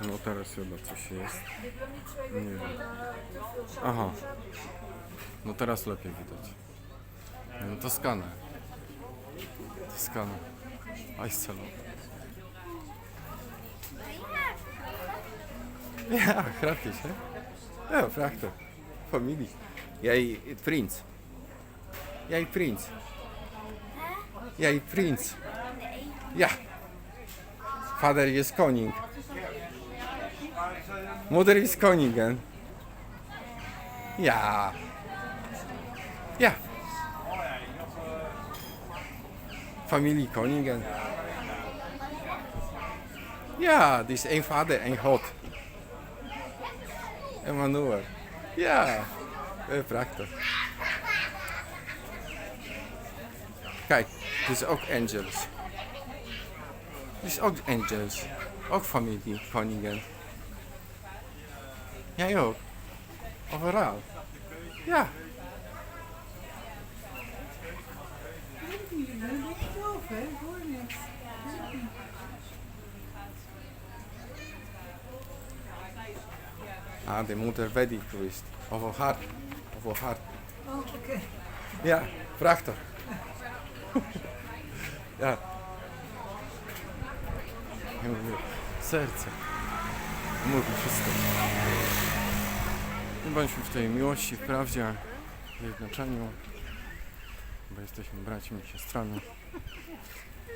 No teraz chyba coś jest. Nie wiem. Aha. No teraz lepiej widać. No to skaner. To skaner. Eiscelo. Ja, kraftig, hè? Ja, prachtig. Familie. Jij, prins. Jij, prins. Jij, prins. Ja. Vader jest koning. Moeder is koningin. Ja. Ja. Familie koningen. Ja, die is één vader, één God. Emmanuel. Ja. Eh, prachtig. Kijk, dit is ook Angels. Dit is ook Angels. Ook familie koningin. Jij ook? Of een raal? Ja. Ah, die moet er die geweest. Of een hart. Of een hart. Oh, oké. Okay. Ja, prachtig. ja. Serce. Mówi wszystko. My bądźmy w tej miłości, w prawdzie, w zjednoczeniu, bo jesteśmy braćmi i siostrami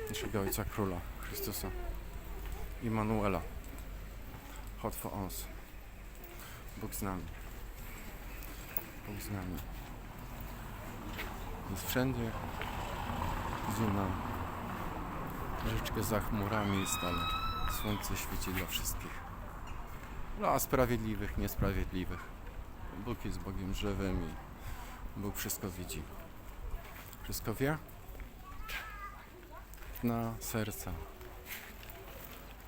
naszego Ojca Króla, Chrystusa, Immanuela. Hot for us. Bóg z nami. Bóg z nami. Jest wszędzie, gdzie nam troszeczkę za chmurami jest, ale słońce świeci dla wszystkich. Dla sprawiedliwych, niesprawiedliwych. Bóg jest Bogiem żywym i Bóg wszystko widzi. Wszystko wie? Na serca.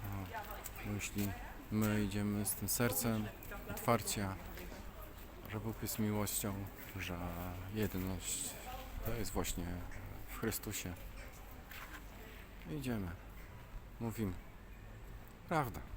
O, Jeśli my idziemy z tym sercem otwarcia, że Bóg jest miłością, że jedność to jest właśnie w Chrystusie. Idziemy. Mówimy. Prawda.